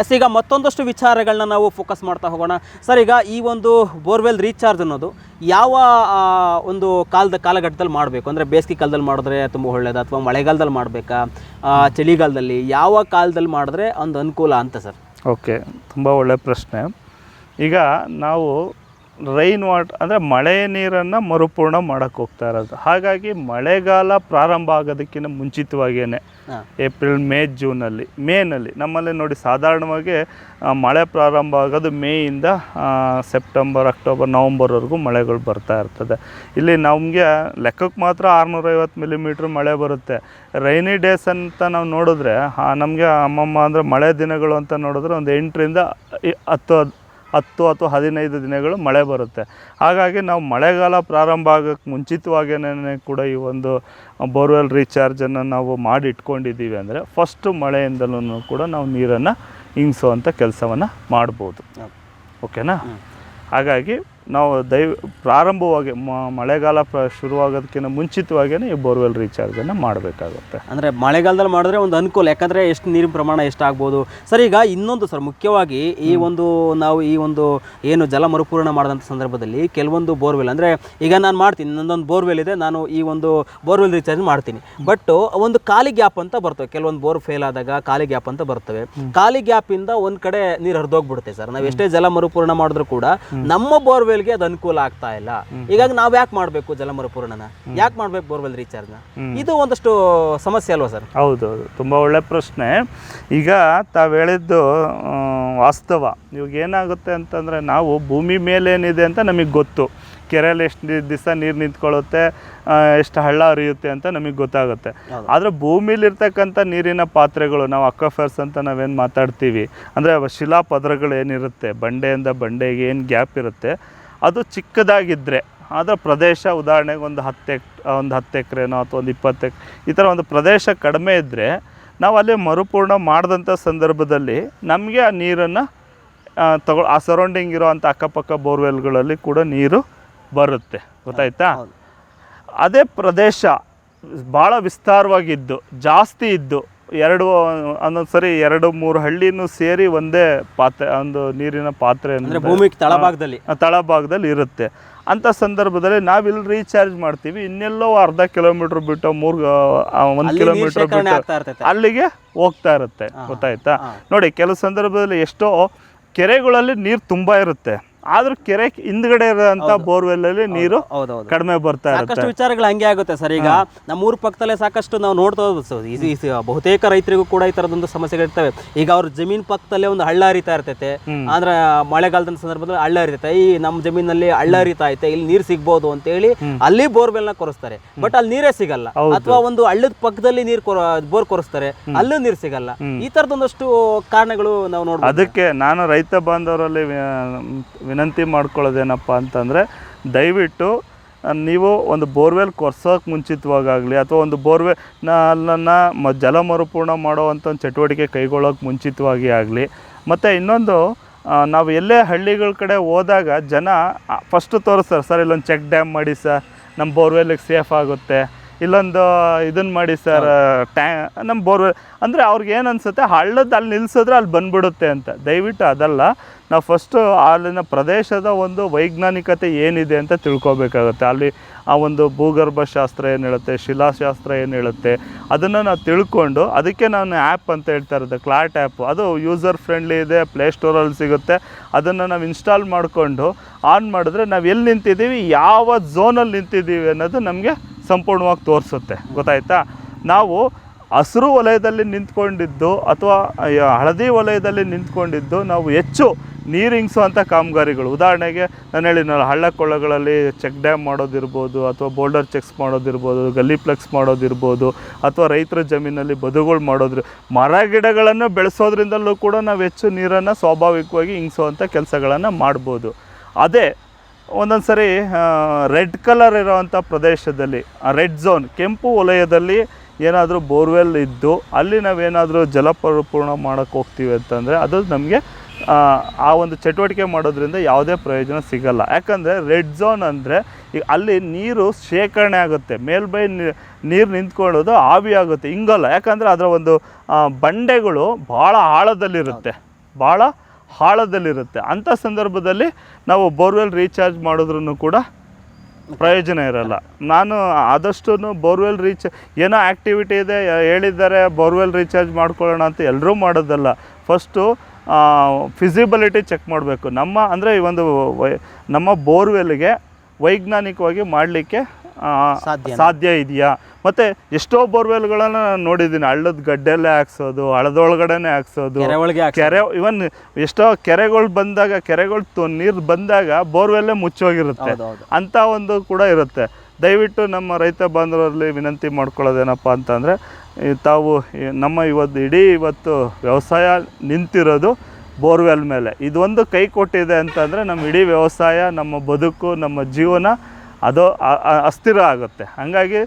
S, ಈಗ ಮತ್ತೊಂದಷ್ಟು ವಿಚಾರಗಳನ್ನ ನಾವು ಫೋಕಸ್ ಮಾಡ್ತಾ ಹೋಗೋಣ. ಸರ್, ಈಗ ಈ ಒಂದು ಬೋರ್ವೆಲ್ ರೀಚಾರ್ಜ್ ಅನ್ನೋದು ಯಾವ ಒಂದು ಕಾಲದ ಕಾಲಘಟ್ಟದಲ್ಲಿ ಮಾಡಬೇಕು? ಅಂದರೆ ಬೇಸಿಗೆ ಕಾಲದಲ್ಲಿ ಮಾಡಿದ್ರೆ ತುಂಬ ಒಳ್ಳೆಯದು ಅಥವಾ ಮಳೆಗಾಲದಲ್ಲಿ ಮಾಡಬೇಕಾ? ಚಳಿಗಾಲದಲ್ಲಿ ಯಾವ ಕಾಲದಲ್ಲಿ ಮಾಡಿದ್ರೆ ಒಂದು ಅನುಕೂಲ ಅಂತ ಸರ್? ಓಕೆ, ತುಂಬ ಒಳ್ಳೆ ಪ್ರಶ್ನೆ. ಈಗ ನಾವು ರೈನ್ ವಾಟ್ ಅಂದರೆ ಮಳೆ ನೀರನ್ನು ಮರುಪೂರ್ಣ ಮಾಡೋಕ್ಕೆ ಹೋಗ್ತಾ ಇರೋದು. ಹಾಗಾಗಿ ಮಳೆಗಾಲ ಪ್ರಾರಂಭ ಆಗೋದಕ್ಕಿಂತ ಮುಂಚಿತವಾಗಿಯೇ ಏಪ್ರಿಲ್ ಮೇ ಜೂನಲ್ಲಿ ಮೇನಲ್ಲಿ. ನಮ್ಮಲ್ಲಿ ನೋಡಿ ಸಾಧಾರಣವಾಗಿ ಮಳೆ ಪ್ರಾರಂಭ ಆಗೋದು ಮೇಯಿಂದ ಸೆಪ್ಟೆಂಬರ್ ಅಕ್ಟೋಬರ್ ನವಂಬರ್ವರೆಗೂ ಮಳೆಗಳು ಬರ್ತಾ ಇರ್ತದೆ. ಇಲ್ಲಿ ನಮಗೆ ಲೆಕ್ಕಕ್ಕೆ ಮಾತ್ರ ಆರುನೂರೈವತ್ತು ಮಿಲಿಮೀಟ್ರ್ ಮಳೆ ಬರುತ್ತೆ. ರೈನಿ ಡೇಸ್ ಅಂತ ನಾವು ನೋಡಿದ್ರೆ ನಮಗೆ ಅಮ್ಮಮ್ಮ ಅಂದರೆ ಮಳೆ ದಿನಗಳು ಅಂತ ನೋಡಿದ್ರೆ ಒಂದು ಎಂಟರಿಂದ ಹತ್ತು ಹತ್ತು ಅಥವಾ ಹದಿನೈದು ದಿನಗಳು ಮಳೆ ಬರುತ್ತೆ. ಹಾಗಾಗಿ ನಾವು ಮಳೆಗಾಲ ಪ್ರಾರಂಭ ಆಗೋಕ್ಕೆ ಮುಂಚಿತವಾಗಿಯೇ ಕೂಡ ಈ ಒಂದು ಬೋರ್ವೆಲ್ ರೀಚಾರ್ಜನ್ನು ನಾವು ಮಾಡಿ ಇಟ್ಕೊಂಡಿದ್ದೀವಿ ಅಂದರೆ ಫಸ್ಟು ಮಳೆಯಿಂದಲೂ ಕೂಡ ನಾವು ನೀರನ್ನು ಇಂಗಿಸುವಂಥ ಕೆಲಸವನ್ನು ಮಾಡ್ಬೋದು. ಓಕೆನಾ ಹಾಗಾಗಿ ನಾವು ದಯ ಪ್ರಾರಂಭವಾಗಿ ಮಳೆಗಾಲ ಪ್ರ ಶುರುವಾಗೋದಕ್ಕಿಂತ ಮುಂಚಿತವಾಗಿಯೇ ಈ ಬೋರ್ವೆಲ್ ರೀಚಾರ್ಜನ್ನು ಮಾಡಬೇಕಾಗುತ್ತೆ. ಅಂದರೆ ಮಳೆಗಾಲದಲ್ಲಿ ಮಾಡಿದ್ರೆ ಒಂದು ಅನುಕೂಲ ಯಾಕಂದರೆ ಎಷ್ಟು ನೀರಿನ ಪ್ರಮಾಣ ಎಷ್ಟಾಗ್ಬೋದು. ಸರ್ ಈಗ ಇನ್ನೊಂದು ಸರ್ ಮುಖ್ಯವಾಗಿ ಈ ಒಂದು ನಾವು ಈ ಒಂದು ಏನು ಜಲ ಮರುಪೂರಣ ಮಾಡಿದಂಥ ಸಂದರ್ಭದಲ್ಲಿ ಕೆಲವೊಂದು ಬೋರ್ವೆಲ್ ಅಂದರೆ ಈಗ ನಾನು ಮಾಡ್ತೀನಿ ನನ್ನೊಂದು ಬೋರ್ವೆಲ್ ಇದೆ ನಾನು ಈ ಒಂದು ಬೋರ್ವೆಲ್ ರೀಚಾರ್ಜ್ ಮಾಡ್ತೀನಿ. ಬಟ್ ಒಂದು ಖಾಲಿ ಗ್ಯಾಪ್ ಅಂತ ಬರ್ತವೆ ಕೆಲವೊಂದು ಬೋರ್ ಫೇಲ್ ಆದಾಗ ಖಾಲಿ ಗ್ಯಾಪ್ ಅಂತ ಬರ್ತವೆ. ಖಾಲಿ ಗ್ಯಾಪಿಂದ ಒಂದು ಕಡೆ ನೀರು ಹರಿದೋಗ್ಬಿಡುತ್ತೆ ಸರ್. ನಾವು ಎಷ್ಟೇ ಜಲ ಮರುಪೂರಣ ಮಾಡಿದ್ರು ಕೂಡ ನಮ್ಮ ಬೋರ್ವೆಲ್ಗೆ ಅದು ಅನುಕೂಲ ಆಗ್ತಾ ಇಲ್ಲ. ಹೀಗಾಗಿ ನಾವು ಯಾಕೆ ಮಾಡಬೇಕು ಜಲ ಮರುಪೂರಣನ ಯಾಕೆ ಮಾಡ್ಬೇಕು ಬೋರ್ವೆಲ್ ರೀಚಾರ್ಜ್ನ? ಇದು ಒಂದಷ್ಟು ಸಮಸ್ಯೆ ಅಲ್ವಾ ಸರ್? ಹೌದು ತುಂಬ ಒಳ್ಳೆ ಪ್ರಶ್ನೆ. ಈಗ ತಾವು ಹೇಳಿದ್ದು ವಾಸ್ತವ. ಇವಾಗ ಏನಾಗುತ್ತೆ ಅಂತಂದರೆ ನಾವು ಭೂಮಿ ಮೇಲೇನಿದೆ ಅಂತ ನಮಗೆ ಗೊತ್ತು. ಕೆರೆಯಲ್ಲಿ ಎಷ್ಟು ದಿವಸ ನೀರು ನಿಂತ್ಕೊಳ್ಳುತ್ತೆ ಎಷ್ಟು ಹಳ್ಳ ಹರಿಯುತ್ತೆ ಅಂತ ನಮಗೆ ಗೊತ್ತಾಗುತ್ತೆ. ಆದರೆ ಭೂಮಿಲಿರ್ತಕ್ಕಂಥ ನೀರಿನ ಪಾತ್ರೆಗಳು ನಾವು ಅಕ್ವಫರ್ಸ್ ಅಂತ ನಾವೇನು ಮಾತಾಡ್ತೀವಿ ಅಂದರೆ ಶಿಲಾ ಪದರಗಳು ಏನಿರುತ್ತೆ ಬಂಡೆಯಿಂದ ಬಂಡೆಗೆ ಏನು ಗ್ಯಾಪ್ ಇರುತ್ತೆ ಅದು ಚಿಕ್ಕದಾಗಿದ್ದರೆ ಆದರೆ ಪ್ರದೇಶ ಉದಾಹರಣೆಗೆ ಒಂದು ಹತ್ತು ಎಕ್ ಒಂದು ಹತ್ತು ಎಕರೆನೋ ಅಥವಾ ಒಂದು ಇಪ್ಪತ್ತು ಎಕ್ ಈ ಥರ ಒಂದು ಪ್ರದೇಶ ಕಡಿಮೆ ಇದ್ದರೆ ನಾವು ಅಲ್ಲಿ ಮರುಪೂರ್ಣ ಮಾಡಿದಂಥ ಸಂದರ್ಭದಲ್ಲಿ ನಮಗೆ ಆ ನೀರನ್ನು ತಗೊ ಆ ಸರೌಂಡಿಂಗ್ ಇರೋವಂಥ ಅಕ್ಕಪಕ್ಕ ಬೋರ್ವೆಲ್ಗಳಲ್ಲಿ ಕೂಡ ನೀರು ಬರುತ್ತೆ. ಗೊತ್ತಾಯ್ತಾ? ಅದೇ ಪ್ರದೇಶ ಭಾಳ ವಿಸ್ತಾರವಾಗಿದ್ದು ಜಾಸ್ತಿ ಇದ್ದು ಎರಡು ಒಂದೊಂದು ಸರಿ ಎರಡು ಮೂರು ಹಳ್ಳಿನೂ ಸೇರಿ ಒಂದೇ ಪಾತ್ರೆ ಒಂದು ನೀರಿನ ಪಾತ್ರೆ ಅಂದ್ರೆ ಭೂಮಿ ತಳಭಾಗದಲ್ಲಿ ತಳಭಾಗದಲ್ಲಿ ಇರುತ್ತೆ. ಅಂಥ ಸಂದರ್ಭದಲ್ಲಿ ನಾವಿಲ್ಲಿ ರೀಚಾರ್ಜ್ ಮಾಡ್ತೀವಿ. ಇನ್ನೆಲ್ಲೋ ಅರ್ಧ ಕಿಲೋಮೀಟ್ರ್ ಬಿಟ್ಟು ಮೂರು ಒಂದು ಕಿಲೋಮೀಟ್ರ್ ಬಿಟ್ಟು ಅಲ್ಲಿಗೆ ಹೋಗ್ತಾ ಇರುತ್ತೆ. ಗೊತ್ತಾಯ್ತಾ? ನೋಡಿ ಕೆಲವು ಸಂದರ್ಭದಲ್ಲಿ ಎಷ್ಟೋ ಕೆರೆಗಳಲ್ಲಿ ನೀರು ತುಂಬ ಇರುತ್ತೆ. ಆದ್ರೂ ಕೆರೆ ಹಿಂದ್ಗಡೆ ಬೋರ್ವೆಲ್ ಅಲ್ಲಿ ನೀರು ಹೌದೌದು ಕಡಿಮೆ ಬರ್ತಾ ಸಾಕಷ್ಟು ವಿಚಾರಗಳು ಹಂಗೆ ಆಗುತ್ತೆ ಸರ್. ಈಗ ನಮ್ಮ ಊರ ಪಕ್ಕದಲ್ಲೇ ಸಾಕಷ್ಟು ನಾವು ನೋಡ್ತಾ ಸರ್. ಬಹುತೇಕ ರೈತರಿಗೂ ಕೂಡ ಈ ತರದೊಂದು ಸಮಸ್ಯೆಗಳಿರ್ತವೆ ಈಗ ಅವ್ರ ಜಮೀನ್ ಪಕ್ಕದಲ್ಲೇ ಒಂದು ಹಳ್ಳ ಹರಿತಾ ಇರ್ತೈತೆ. ಅಂದ್ರೆ ಮಳೆಗಾಲದ ಸಂದರ್ಭದಲ್ಲಿ ಹಳ್ಳ ಹರಿತೈತೆ ಈ ನಮ್ಮ ಜಮೀನಲ್ಲಿ ಹಳ್ಳ ಹರಿತಾ ಐತೆ ಇಲ್ಲಿ ನೀರು ಸಿಗ್ಬೋದು ಅಂತ ಹೇಳಿ ಅಲ್ಲಿ ಬೋರ್ವೆಲ್ನ ಕೊರಿಸ್ತಾರೆ ಬಟ್ ಅಲ್ಲಿ ನೀರೇ ಸಿಗಲ್ಲ. ಅಥವಾ ಒಂದು ಹಳ್ಳದ ಪಕ್ಕದಲ್ಲಿ ನೀರು ಬೋರ್ ಕೊರಿಸ್ತಾರೆ. ಅಲ್ಲೂ ನೀರು ಸಿಗಲ್ಲ. ಈ ತರದೊಂದಷ್ಟು ಕಾರಣಗಳು ನಾವು ನೋಡ್ಬೋದು. ಅದಕ್ಕೆ ನಾನು ರೈತ ಬಾಂಧವರಲ್ಲಿ ವಿನಂತಿ ಮಾಡ್ಕೊಳ್ಳೋದೇನಪ್ಪ ಅಂತಂದರೆ ದಯವಿಟ್ಟು ನೀವು ಒಂದು ಬೋರ್ವೆಲ್ ಕೊರ್ಸೋಕೆ ಮುಂಚಿತವಾಗಲಿ ಅಥವಾ ಒಂದು ಬೋರ್ವೆ ಅಲ್ಲನ್ನು ಮ ಜಲ ಮರುಪೂರ್ಣ ಮಾಡೋವಂಥ ಒಂದು ಚಟುವಟಿಕೆ ಕೈಗೊಳ್ಳೋಕೆ ಮುಂಚಿತವಾಗಿ ಆಗಲಿ. ಮತ್ತು ಇನ್ನೊಂದು ನಾವು ಎಲ್ಲೇ ಹಳ್ಳಿಗಳ ಕಡೆ ಹೋದಾಗ ಜನ ಫಸ್ಟು ತೋರಿಸ್ತಾರೆ ಸರ್ ಇಲ್ಲೊಂದು ಚೆಕ್ ಡ್ಯಾಮ್ ಮಾಡಿ ಸರ್ ನಮ್ಮ ಬೋರ್ವೆಲ್ಗೆ ಸೇಫ್ ಆಗುತ್ತೆ. ಇಲ್ಲೊಂದು ಇದನ್ನು ಮಾಡಿ ಸರ್ ಟ್ಯಾ ನಮ್ಮ ಬೋರ್ವೆಲ್ ಅಂದರೆ ಅವ್ರಿಗೆ ಏನು ಅನಿಸುತ್ತೆ ಹಳ್ಳದ ಅಲ್ಲಿ ನಿಲ್ಲಿಸಿದ್ರೆ ಅಲ್ಲಿ ಬಂದ್ಬಿಡುತ್ತೆ ಅಂತ. ದಯವಿಟ್ಟು ಅದಲ್ಲ. ನಾವು ಫಸ್ಟು ಅಲ್ಲಿನ ಪ್ರದೇಶದ ಒಂದು ವೈಜ್ಞಾನಿಕತೆ ಏನಿದೆ ಅಂತ ತಿಳ್ಕೊಬೇಕಾಗುತ್ತೆ. ಅಲ್ಲಿ ಆ ಒಂದು ಭೂಗರ್ಭ ಶಾಸ್ತ್ರ ಏನು ಹೇಳುತ್ತೆ ಶಿಲಾಶಾಸ್ತ್ರ ಏನು ಹೇಳುತ್ತೆ ಅದನ್ನು ನಾವು ತಿಳ್ಕೊಂಡು ಅದಕ್ಕೆ ನಾನು ಆ್ಯಪ್ ಅಂತ ಹೇಳ್ತಾ ಇರೋದು ಕ್ಲಾಟ್ ಆ್ಯಪ್ ಅದು ಯೂಸರ್ ಫ್ರೆಂಡ್ಲಿ ಇದೆ ಪ್ಲೇಸ್ಟೋರಲ್ಲಿ ಸಿಗುತ್ತೆ. ಅದನ್ನು ನಾವು ಇನ್ಸ್ಟಾಲ್ ಮಾಡಿಕೊಂಡು ಆನ್ ಮಾಡಿದ್ರೆ ನಾವು ಎಲ್ಲಿ ನಿಂತಿದ್ದೀವಿ, ಯಾವ ಝೋನಲ್ಲಿ ನಿಂತಿದ್ದೀವಿ ಅನ್ನೋದು ನಮಗೆ ಸಂಪೂರ್ಣವಾಗಿ ತೋರಿಸುತ್ತೆ. ಗೊತ್ತಾಯ್ತಾ? ನಾವು ಹಸಿರು ವಲಯದಲ್ಲಿ ನಿಂತ್ಕೊಂಡಿದ್ದು ಅಥವಾ, ಹಳದಿ ವಲಯದಲ್ಲಿ ನಿಂತ್ಕೊಂಡಿದ್ದು ನಾವು ಹೆಚ್ಚು ನೀರಿಂಗಿಸುವಂಥ ಕಾಮಗಾರಿಗಳು. ಉದಾಹರಣೆಗೆ ನಾನು ಹೇಳಿದ್ನಲ್ಲ ಹಳ್ಳ ಕೊಳ್ಳಗಳಲ್ಲಿ ಚೆಕ್ ಡ್ಯಾಮ್ ಮಾಡೋದಿರ್ಬೋದು, ಅಥವಾ ಬೋಲ್ಡರ್ ಚೆಕ್ಸ್ ಮಾಡೋದಿರ್ಬೋದು, ಗಲ್ಲಿ ಪ್ಲೆಕ್ಸ್ ಮಾಡೋದಿರ್ಬೋದು, ಅಥವಾ ರೈತರ ಜಮೀನಲ್ಲಿ ಬದುಗಳು ಮಾಡೋದ್ರ, ಮರ ಗಿಡಗಳನ್ನು ಬೆಳೆಸೋದ್ರಿಂದಲೂ ಕೂಡ ನಾವು ಹೆಚ್ಚು ನೀರನ್ನು ಸ್ವಾಭಾವಿಕವಾಗಿ ಇಂಗಿಸುವಂಥ ಕೆಲಸಗಳನ್ನು ಮಾಡ್ಬೋದು. ಅದೇ ಒಂದೊಂದು ಸರಿ ರೆಡ್ ಕಲರ್ ಇರೋವಂಥ ಪ್ರದೇಶದಲ್ಲಿ ರೆಡ್ ಝೋನ್, ಕೆಂಪು ವಲಯದಲ್ಲಿ ಏನಾದರೂ ಬೋರ್ವೆಲ್ ಇದ್ದು, ಅಲ್ಲಿ ನಾವೇನಾದರೂ ಜಲಪರಿಪೂರ್ಣ ಮಾಡೋಕ್ಕೆ ಹೋಗ್ತೀವಿ ಅಂತಂದರೆ, ಅದು ನಮಗೆ ಆ ಒಂದು ಚಟುವಟಿಕೆ ಮಾಡೋದ್ರಿಂದ ಯಾವುದೇ ಪ್ರಯೋಜನ ಸಿಗಲ್ಲ. ಯಾಕಂದರೆ ರೆಡ್ ಝೋನ್ ಅಂದರೆ ಈಗ ಅಲ್ಲಿ ನೀರು ಶೇಖರಣೆ ಆಗುತ್ತೆ. ಮೇಲ್ಬೈ ನೀರು ನಿಂತ್ಕೊಳ್ಳೋದು ಆವಿ ಆಗುತ್ತೆ. ಹಿಂಗಲ್ಲ. ಯಾಕಂದರೆ ಅದರ ಒಂದು ಬಂಡೆಗಳು ಭಾಳ ಆಳದಲ್ಲಿರುತ್ತೆ. ಭಾಳ ಆಳದಲ್ಲಿರುತ್ತೆ. ಅಂಥ ಸಂದರ್ಭದಲ್ಲಿ ನಾವು ಬೋರ್ವೆಲ್ ರೀಚಾರ್ಜ್ ಮಾಡಿದ್ರೂ ಕೂಡ ಪ್ರಯೋಜನ ಇರಲ್ಲ. ನಾನು ಆದಷ್ಟು ಬೋರ್ವೆಲ್ ರೀಚ್, ಏನೋ ಆ್ಯಕ್ಟಿವಿಟಿ ಇದೆ, ಹೇಳಿದ್ದಾರೆ, ಬೋರ್ವೆಲ್ ರೀಚಾರ್ಜ್ ಮಾಡ್ಕೊಳ್ಳೋಣ ಅಂತ ಎಲ್ಲರೂ ಮಾಡೋದಲ್ಲ. ಫಸ್ಟು ಫಿಸಿಬಿಲಿಟಿ ಚೆಕ್ ಮಾಡಬೇಕು. ನಮ್ಮ ಅಂದರೆ ಈ ಒಂದು ನಮ್ಮ ಬೋರ್ವೆಲ್ಗೆ ವೈಜ್ಞಾನಿಕವಾಗಿ ಮಾಡಲಿಕ್ಕೆ ಸಾಧ್ಯ ಇದೆಯಾ? ಮತ್ತು ಎಷ್ಟೋ ಬೋರ್ವೆಲ್ಗಳನ್ನು ನಾನು ನೋಡಿದ್ದೀನಿ. ಹಳ್ಳದ ಗಡ್ಡೆಲ್ಲೇ ಹಾಕ್ಸೋದು ಹಳದೊಳಗಡೆನೆ ಹಾಕ್ಸೋದು. ಕೆರೆ ಇವನ್ ಎಷ್ಟೋ ಕೆರೆಗಳು ಬಂದಾಗ ಕೆರೆಗಳು ನೀರು ಬಂದಾಗ ಬೋರ್ವೆಲ್ಲೇ ಮುಚ್ಚೋಗಿರುತ್ತೆ. ಅಂತ ಅಂಥ ಒಂದು ಕೂಡ ಇರುತ್ತೆ. ದಯವಿಟ್ಟು ನಮ್ಮ ರೈತ ಬಾಂಧವರಲ್ಲಿ ವಿನಂತಿ ಮಾಡ್ಕೊಳ್ಳೋದೇನಪ್ಪ ಅಂತಂದರೆ ತಾವು ನಮ್ಮ ಇವತ್ತು ಇಡೀ ಇವತ್ತು ವ್ಯವಸಾಯ ನಿಂತಿರೋದು ಬೋರ್ವೆಲ್ ಮೇಲೆ. ಇದೊಂದು ಕೈ ಕೊಟ್ಟಿದೆ ಅಂತಂದರೆ ನಮ್ಮ ಇಡೀ ವ್ಯವಸಾಯ, ನಮ್ಮ ಬದುಕು, ನಮ್ಮ ಜೀವನ ಅದು ಅಸ್ಥಿರ ಆಗುತ್ತೆ. ಹಾಗಾಗಿ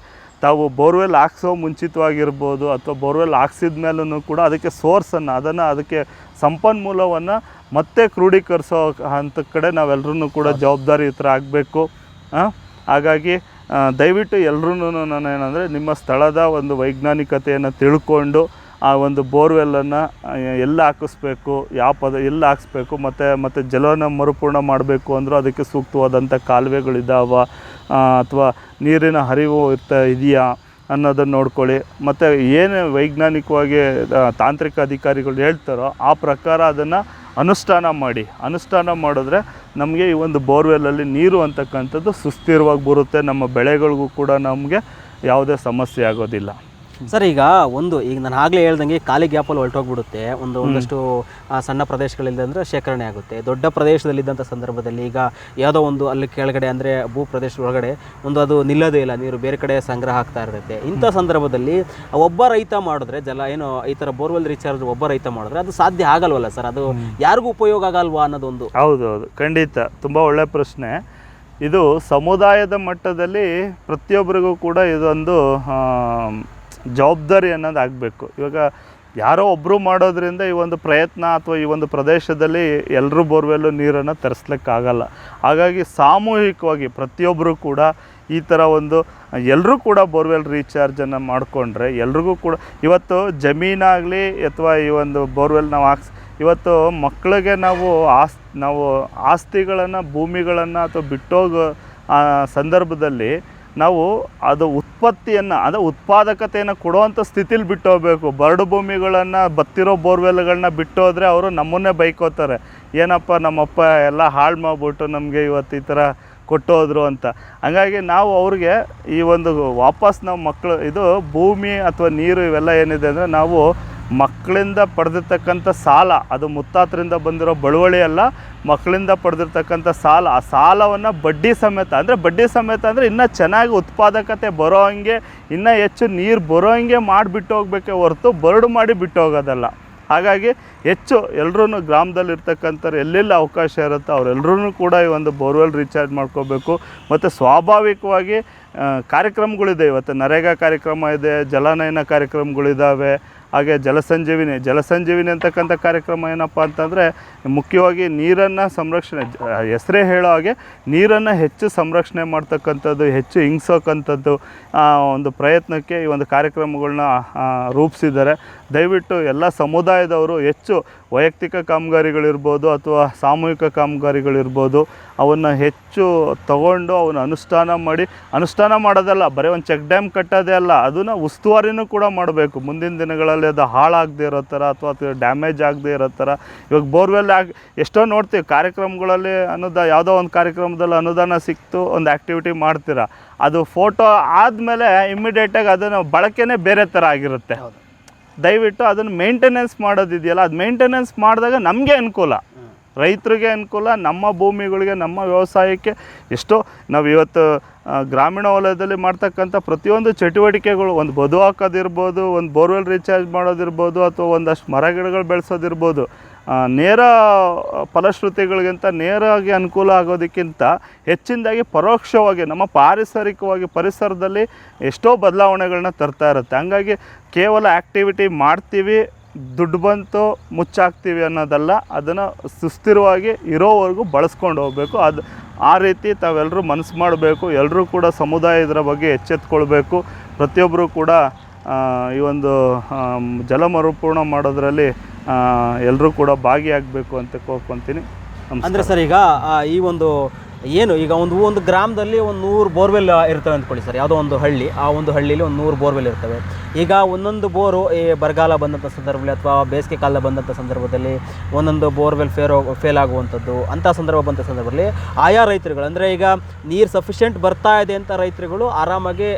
ತಾವು ಬೋರ್ವೆಲ್ ಹಾಕ್ಸೋ ಮುಂಚಿತವಾಗಿರ್ಬೋದು ಅಥವಾ ಬೋರ್ವೆಲ್ ಹಾಕ್ಸಿದ ಮೇಲೂ ಕೂಡ ಅದಕ್ಕೆ ಸೋರ್ಸನ್ನು ಅದನ್ನು ಅದಕ್ಕೆ ಸಂಪನ್ಮೂಲವನ್ನು ಮತ್ತೆ ಕ್ರೋಢೀಕರಿಸೋ ಹಂತ ಕಡೆ ನಾವೆಲ್ಲರೂ ಕೂಡ ಆಗಬೇಕು. ಹಾಗಾಗಿ ದಯವಿಟ್ಟು ಎಲ್ಲರೂ ನಾನು ಏನಂದರೆ ನಿಮ್ಮ ಸ್ಥಳದ ಒಂದು ವೈಜ್ಞಾನಿಕತೆಯನ್ನು ತಿಳ್ಕೊಂಡು ಆ ಒಂದು ಬೋರ್ವೆಲ್ಲನ್ನು ಎಲ್ಲಿ ಹಾಕಿಸ್ಬೇಕು, ಯಾವ ಪದ, ಎಲ್ಲಿ ಹಾಕಿಸ್ಬೇಕು, ಮತ್ತು ಮತ್ತು ಜಲವನ್ನು ಮರುಪೂರ್ಣ ಮಾಡಬೇಕು ಅಂದರೂ ಅದಕ್ಕೆ ಸೂಕ್ತವಾದಂಥ ಕಾಲುವೆಗಳಿದ್ದಾವ ಅಥವಾ ನೀರಿನ ಹರಿವು ಇರ್ತಾ ಇದೆಯಾ ಅನ್ನೋದನ್ನು ನೋಡ್ಕೊಳ್ಳಿ. ಮತ್ತು ಏನು ವೈಜ್ಞಾನಿಕವಾಗಿ ತಾಂತ್ರಿಕ ಅಧಿಕಾರಿಗಳು ಹೇಳ್ತಾರೋ ಆ ಪ್ರಕಾರ ಅದನ್ನು ಅನುಷ್ಠಾನ ಮಾಡಿ. ಅನುಷ್ಠಾನ ಮಾಡಿದ್ರೆ ನಮಗೆ ಈ ಒಂದು ಬೋರ್ವೆಲಲ್ಲಿ ನೀರು ಅಂತಕ್ಕಂಥದ್ದು ಸುಸ್ಥಿರವಾಗಿ ಬರುತ್ತೆ. ನಮ್ಮ ಬೆಳೆಗಳಿಗೂ ಕೂಡ ನಮಗೆ ಯಾವುದೇ ಸಮಸ್ಯೆ ಆಗೋದಿಲ್ಲ. ಸರ್ ಈಗ ಒಂದು ಈಗ ನಾನು ಆಗಲೇ ಹೇಳ್ದಂಗೆ ಖಾಲಿ ಗ್ಯಾಪಲ್ಲಿ ಹೊರಟೋಗ್ಬಿಡುತ್ತೆ. ಒಂದು ಒಂದಷ್ಟು ಸಣ್ಣ ಪ್ರದೇಶಗಳಿಲ್ಲ ಅಂದರೆ ಶೇಖರಣೆ ಆಗುತ್ತೆ. ದೊಡ್ಡ ಪ್ರದೇಶದಲ್ಲಿದ್ದಂಥ ಸಂದರ್ಭದಲ್ಲಿ ಈಗ ಯಾವುದೋ ಒಂದು ಅಲ್ಲಿ ಕೆಳಗಡೆ ಅಂದರೆ ಭೂ ಪ್ರದೇಶ ಒಳಗಡೆ ಒಂದು ಅದು ನಿಲ್ಲೋದೇ ಇಲ್ಲ ನೀರು ಬೇರೆ ಕಡೆ ಸಂಗ್ರಹ ಆಗ್ತಾ ಇರುತ್ತೆ. ಇಂಥ ಸಂದರ್ಭದಲ್ಲಿ ಒಬ್ಬ ರೈತ ಮಾಡಿದ್ರೆ ಜಲ ಏನು ಈ ಥರ ಬೋರ್ವೆಲ್ ರೀಚಾರ್ಜ್ ಒಬ್ಬ ರೈತ ಮಾಡಿದ್ರೆ ಅದು ಸಾಧ್ಯ ಆಗಲ್ವಲ್ಲ ಸರ್? ಅದು ಯಾರಿಗೂ ಉಪಯೋಗ ಆಗಲ್ವಾ ಅನ್ನೋದೊಂದು. ಹೌದು ಹೌದು ಖಂಡಿತ. ತುಂಬ ಒಳ್ಳೆಯ ಪ್ರಶ್ನೆ. ಇದು ಸಮುದಾಯದ ಮಟ್ಟದಲ್ಲಿ ಪ್ರತಿಯೊಬ್ಬರಿಗೂ ಕೂಡ ಇದೊಂದು ಜವಾಬ್ದಾರಿ ಅನ್ನೋದು ಆಗಬೇಕು. ಇವಾಗ ಯಾರೋ ಒಬ್ಬರು ಮಾಡೋದ್ರಿಂದ ಈ ಒಂದು ಪ್ರಯತ್ನ ಅಥವಾ ಈ ಒಂದು ಪ್ರದೇಶದಲ್ಲಿ ಎಲ್ಲರೂ ಬೋರ್ವೆಲ್ಲು ನೀರನ್ನು ತರಿಸ್ಲಿಕ್ಕಾಗಲ್ಲ. ಹಾಗಾಗಿ ಸಾಮೂಹಿಕವಾಗಿ ಪ್ರತಿಯೊಬ್ಬರು ಕೂಡ ಈ ಥರ ಒಂದು ಎಲ್ಲರೂ ಕೂಡ ಬೋರ್ವೆಲ್ ರೀಚಾರ್ಜನ್ನು ಮಾಡಿಕೊಂಡ್ರೆ, ಎಲ್ರಿಗೂ ಕೂಡ ಇವತ್ತು ಜಮೀನಾಗಲಿ ಅಥವಾ ಈ ಒಂದು ಬೋರ್ವೆಲ್ ನಾವು ಹಾಕ್ಸ್, ಇವತ್ತು ಮಕ್ಕಳಿಗೆ ನಾವು ಆಸ್, ನಾವು ಆಸ್ತಿಗಳನ್ನು, ಭೂಮಿಗಳನ್ನು ಅಥವಾ ಬಿಟ್ಟೋಗೋ ಸಂದರ್ಭದಲ್ಲಿ ನಾವು ಅದು ಉತ್ಪತ್ತಿಯನ್ನು ಅಂದರೆ ಉತ್ಪಾದಕತೆಯನ್ನು ಕೊಡುವಂಥ ಸ್ಥಿತಿಲಿ ಬಿಟ್ಟು ಹೋಗಬೇಕು ಬರಡು ಭೂಮಿಗಳನ್ನು, ಬತ್ತಿರೋ ಬೋರ್ವೆಲ್ಗಳನ್ನ ಬಿಟ್ಟೋದ್ರೆ ಅವರು ನಮ್ಮನ್ನೇ ಬೈಕೋತಾರೆ. ಏನಪ್ಪ ನಮ್ಮಪ್ಪ ಎಲ್ಲ ಹಾಳು ಮಾಡಿಬಿಟ್ಟು ನಮಗೆ ಇವತ್ತು ಈ ಥರ ಕೊಟ್ಟೋದ್ರು ಅಂತ. ಹಾಗಾಗಿ ನಾವು ಅವ್ರಿಗೆ ಈ ಒಂದು ವಾಪಸ್ ನಾವು ಮಕ್ಕಳು ಇದು ಭೂಮಿ ಅಥವಾ ನೀರು ಇವೆಲ್ಲ ಏನಿದೆ ಅಂದರೆ ನಾವು ಮಕ್ಕಳಿಂದ ಪಡೆದಿರ್ತಕ್ಕಂಥ ಸಾಲ, ಅದು ಮುತ್ತಾತರಿಂದ ಬಂದಿರೋ ಬಳುವಳಿ ಅಲ್ಲ, ಮಕ್ಕಳಿಂದ ಪಡೆದಿರ್ತಕ್ಕಂಥ ಸಾಲ, ಆ ಸಾಲವನ್ನು ಬಡ್ಡಿ ಸಮೇತ, ಅಂದರೆ ಬಡ್ಡಿ ಸಮೇತ ಅಂದರೆ ಇನ್ನೂ ಚೆನ್ನಾಗಿ ಉತ್ಪಾದಕತೆ ಬರೋ ಹಂಗೆ, ಇನ್ನೂ ಹೆಚ್ಚು ನೀರು ಬರೋ ಹಂಗೆ ಮಾಡಿಬಿಟ್ಟು ಹೋಗ್ಬೇಕೆ ಹೊರತು ಬರಡು ಮಾಡಿ ಬಿಟ್ಟು ಹೋಗೋದಲ್ಲ. ಹಾಗಾಗಿ ಹೆಚ್ಚು ಎಲ್ಲರೂ ಗ್ರಾಮದಲ್ಲಿರ್ತಕ್ಕಂಥವ್ರು ಎಲ್ಲೆಲ್ಲಿ ಅವಕಾಶ ಇರುತ್ತೋ ಅವರೆಲ್ಲರೂ ಕೂಡ ಈ ಒಂದು ಬೋರ್ವೆಲ್ ರೀಚಾರ್ಜ್ ಮಾಡ್ಕೋಬೇಕು. ಮತ್ತು ಸ್ವಾಭಾವಿಕವಾಗಿ ಕಾರ್ಯಕ್ರಮಗಳಿದೆ. ಇವತ್ತು ನರೇಗಾ ಕಾರ್ಯಕ್ರಮ ಇದೆ, ಜಲನಯನ ಕಾರ್ಯಕ್ರಮಗಳಿದ್ದಾವೆ ಹಾಗೆ ಜಲಸಂಜೀವಿನಿ ಜಲಸಂಜೀವಿನಿ ಅಂತಕ್ಕಂಥ ಕಾರ್ಯಕ್ರಮ ಏನಪ್ಪ ಅಂತಂದರೆ ಮುಖ್ಯವಾಗಿ ನೀರನ್ನು ಸಂರಕ್ಷಣೆ ಹೆಸರೇ ಹೇಳೋ ಹಾಗೆ ನೀರನ್ನು ಹೆಚ್ಚು ಸಂರಕ್ಷಣೆ ಮಾಡ್ತಕ್ಕಂಥದ್ದು, ಹೆಚ್ಚು ಹಿಂಗ್ಸೋಕ್ಕಂಥದ್ದು ಒಂದು ಪ್ರಯತ್ನಕ್ಕೆ ಈ ಒಂದು ಕಾರ್ಯಕ್ರಮಗಳನ್ನ ರೂಪಿಸಿದ್ದಾರೆ. ದಯವಿಟ್ಟು ಎಲ್ಲ ಸಮುದಾಯದವರು ಹೆಚ್ಚು ವೈಯಕ್ತಿಕ ಕಾಮಗಾರಿಗಳಿರ್ಬೋದು ಅಥವಾ ಸಾಮೂಹಿಕ ಕಾಮಗಾರಿಗಳಿರ್ಬೋದು, ಅವನ್ನು ಹೆಚ್ಚು ತಗೊಂಡು ಅವನ್ನ ಅನುಷ್ಠಾನ ಮಾಡಿ, ಅನುಷ್ಠಾನ ಮಾಡೋದಲ್ಲ, ಬರೀ ಒಂದು ಚೆಕ್ ಡ್ಯಾಮ್ ಕಟ್ಟೋದೇ ಅಲ್ಲ, ಅದನ್ನು ಉಸ್ತುವಾರಿನೂ ಕೂಡ ಮಾಡಬೇಕು. ಮುಂದಿನ ದಿನಗಳಲ್ಲಿ ಅದು ಹಾಳಾಗದೇ ಇರೋ ಥರ ಅಥವಾ ಅದು ಡ್ಯಾಮೇಜ್ ಆಗದೇ ಇರೋ ಥರ. ಇವಾಗ ಬೋರ್ವೆಲ್ ಆಗಿ, ಎಷ್ಟೋ ನೋಡ್ತೀವಿ, ಕಾರ್ಯಕ್ರಮಗಳಲ್ಲಿ ಅನುದಾನ ಯಾವುದೋ ಒಂದು ಕಾರ್ಯಕ್ರಮದಲ್ಲಿ ಅನುದಾನ ಸಿಕ್ತು, ಒಂದು ಆ್ಯಕ್ಟಿವಿಟಿ ಮಾಡ್ತೀರಾ. ಅದು ಫೋಟೋ ಆದಮೇಲೆ ಇಮ್ಮಿಡಿಯೇಟಾಗಿ ಅದನ್ನು ಬಳಕೆನೇ ಬೇರೆ ಥರ ಆಗಿರುತ್ತೆ. ದಯವಿಟ್ಟು ಅದನ್ನು ಮೇಂಟೆನೆನ್ಸ್ ಮಾಡೋದಿದೆಯಲ್ಲ, ಅದು ಮೇಂಟೆನೆನ್ಸ್ ಮಾಡಿದಾಗ ನಮಗೆ ಅನುಕೂಲ. ರೈತರಿಗೆ ಅನುಕೂಲ, ನಮ್ಮ ಭೂಮಿಗಳಿಗೆ, ನಮ್ಮ ವ್ಯವಸಾಯಕ್ಕೆ ಎಷ್ಟೋ ನಾವು ಇವತ್ತು ಗ್ರಾಮೀಣ ವಲಯದಲ್ಲಿ ಮಾಡ್ತಕ್ಕಂಥ ಪ್ರತಿಯೊಂದು ಚಟುವಟಿಕೆಗಳು, ಒಂದು ಬದು ಹಾಕೋದಿರ್ಬೋದು, ಒಂದು ಬೋರ್ವೆಲ್ ರೀಚಾರ್ಜ್ ಮಾಡೋದಿರ್ಬೋದು, ಅಥವಾ ಒಂದಷ್ಟು ಮರ ಗಿಡಗಳು ಬೆಳೆಸೋದಿರ್ಬೋದು ನೇರ ಫಲಶ್ರುತಿಗಳಿಗಿಂತ ನೇರವಾಗಿ ಅನುಕೂಲ ಆಗೋದಕ್ಕಿಂತ ಹೆಚ್ಚಿನದಾಗಿ ಪರೋಕ್ಷವಾಗಿ ನಮ್ಮ ಪಾರಿಸರಿಕವಾಗಿ ಪರಿಸರದಲ್ಲಿ ಎಷ್ಟೋ ಬದಲಾವಣೆಗಳನ್ನ ತರ್ತಾ ಇರುತ್ತೆ. ಹಂಗಾಗಿ ಕೇವಲ ಆ್ಯಕ್ಟಿವಿಟಿ ಮಾಡ್ತೀವಿ ದುಡ್ಡು ಬಂತು ಮುಚ್ಚಾಕ್ತೀವಿ ಅನ್ನೋದಲ್ಲ ಅದನ್ನು ಸುಸ್ಥಿರವಾಗಿ ಇರೋವರೆಗೂ ಬಳಸ್ಕೊಂಡು ಹೋಗಬೇಕು. ಅದು ಆ ರೀತಿ ತಾವೆಲ್ಲರೂ ಮನಸ್ಸು ಮಾಡಬೇಕು ಎಲ್ಲರೂ ಕೂಡ ಸಮುದಾಯ ಇದರ ಬಗ್ಗೆ ಎಚ್ಚೆತ್ಕೊಳ್ಬೇಕು. ಪ್ರತಿಯೊಬ್ಬರೂ ಕೂಡ ಈ ಒಂದು ಆಮ್, ಜಲ ಮರುಪೂರ್ಣ ಮಾಡೋದರಲ್ಲಿ ಎಲ್ಲರೂ ಕೂಡ ಭಾಗಿಯಾಗಬೇಕು ಅಂತ ಕೋರ್ಕೊತೀನಿ. ಅಂದರೆ ಸರ್ ಈಗ ಈ ಒಂದು ಏನು, ಈಗ ಒಂದು ಒಂದು ಗ್ರಾಮದಲ್ಲಿ ಒಂದು ನೂರು ಬೋರ್ವೆಲ್ ಇರ್ತವೆ ಅಂದ್ಕೊಳ್ಳಿ ಸರ್, ಯಾವುದೋ ಒಂದು ಹಳ್ಳಿ. ಆ ಒಂದು ಹಳ್ಳಿಯಲ್ಲಿ ಒಂದು ನೂರು ಬೋರ್ವೆಲ್ ಇರ್ತವೆ. ಈಗ ಒಂದೊಂದು ಬೋರು ಈ ಬರಗಾಲ ಬಂದಂಥ ಸಂದರ್ಭದಲ್ಲಿ ಅಥವಾ ಬೇಸಿಗೆ ಕಾಲ ಬಂದಂಥ ಸಂದರ್ಭದಲ್ಲಿ ಒಂದೊಂದು ಬೋರ್ವೆಲ್ ಫೇರ್, ಫೇಲ್ ಆಗುವಂಥದ್ದು, ಅಂಥ ಸಂದರ್ಭ ಬಂದ ಸಂದರ್ಭದಲ್ಲಿ ಆಯಾ ರೈತರುಗಳು, ಅಂದರೆ ಈಗ ನೀರು ಸಫಿಷಿಯೆಂಟ್ ಬರ್ತಾ ಇದೆ ಅಂತ ರೈತರುಗಳು ಆರಾಮಾಗಿ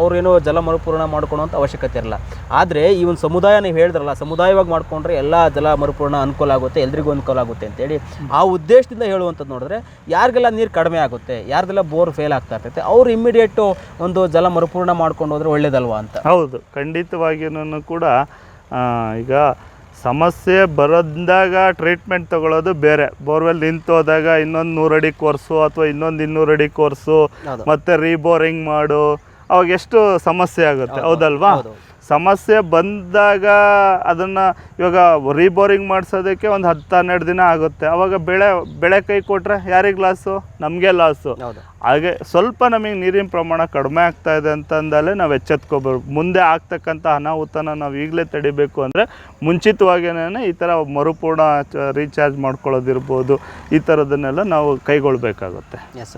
ಅವರೇನೋ ಜಲ ಮರುಪೂರಣ ಮಾಡ್ಕೊಳ್ಳೋಂಥ ಅವಶ್ಯಕತೆ ಇರಲ್ಲ. ಆದರೆ ಈ ಒಂದು ಸಮುದಾಯ ನೀವು ಹೇಳಿದ್ರಲ್ಲ, ಸಮುದಾಯವಾಗಿ ಮಾಡಿಕೊಂಡ್ರೆ ಎಲ್ಲ ಜಲ ಮರುಪೂರಣ ಅನುಕೂಲ ಆಗುತ್ತೆ, ಎಲ್ರಿಗೂ ಅನುಕೂಲ ಆಗುತ್ತೆ ಅಂತೇಳಿ ಆ ಉದ್ದೇಶದಿಂದ ಹೇಳುವಂಥದ್ದು ನೋಡಿದ್ರೆ, ಯಾರಿಗೆಲ್ಲ ನೀರು ಕಡಿಮೆ ಆಗುತ್ತೆ ಯಾರ್ದೆಲ್ಲ ಬೋರ್ ಫೇಲ್ ಆಗ್ತಾ ಇರ್ತೈತೆ ಅವ್ರು ಇಮ್ಮಿಡಿಯೇಟು ಒಂದು ಜಲ ಮರುಪೂರ್ಣ ಮಾಡ್ಕೊಂಡು ಹೋದ್ರೆ ಒಳ್ಳೇದಲ್ವಾ ಅಂತ ಹೌದು ಖಂಡಿತವಾಗಿಯೂ ಕೂಡ ಈಗ ಸಮಸ್ಯೆ ಬರೋದಾಗ ಟ್ರೀಟ್ಮೆಂಟ್ ತಗೊಳ್ಳೋದು ಬೇರೆ ಬೋರ್ವೆಲ್ ನಿಂತು ಹೋದಾಗ ಇನ್ನೊಂದು ನೂರಡಿ ಕೋರ್ಸು ಅಥವಾ ಇನ್ನೊಂದು ಇನ್ನೂರು ಅಡಿ ಕೋರ್ಸು. ಮತ್ತೆ ರೀಬೋರಿಂಗ್ ಮಾಡು ಅವಾಗ ಎಷ್ಟು ಸಮಸ್ಯೆ ಆಗುತ್ತೆ ಹೌದಲ್ವಾ ಹೌದು. ಸಮಸ್ಯೆ ಬಂದಾಗ ಅದನ್ನು ಇವಾಗ ರೀಬೋರಿಂಗ್ ಮಾಡಿಸೋದಕ್ಕೆ ಒಂದು ಹತ್ತು ಹನ್ನೆರಡು ದಿನ ಆಗುತ್ತೆ. ಅವಾಗ ಬೆಳೆ ಬೆಳೆ ಕೈ ಕೊಟ್ಟರೆ ಯಾರಿಗೆ ಲಾಸು ನಮಗೆ ಲಾಸು ಹೌದು. ಹಾಗೆ ಸ್ವಲ್ಪ ನಮಗೆ ನೀರಿನ ಪ್ರಮಾಣ ಕಡಿಮೆ ಆಗ್ತಾ ಇದೆ ಅಂತಂದಲೇ ನಾವು ಎಚ್ಚೆತ್ಕೋಬೇಕು ಮುಂದೆ ಆಗ್ತಕ್ಕಂಥ ಅನಾಹುತನ ನಾವು ಈಗಲೇ ತಡಿಬೇಕು ಅಂದರೆ ಮುಂಚಿತವಾಗಿನೇ ಈ ಥರ ಮರುಪೂರ್ಣ ರೀಚಾರ್ಜ್ ಮಾಡ್ಕೊಳ್ಳೋದಿರ್ಬೋದು. ಈ ಥರದನ್ನೆಲ್ಲ ನಾವು ಕೈಗೊಳ್ಳಬೇಕಾಗುತ್ತೆ ಎಸ್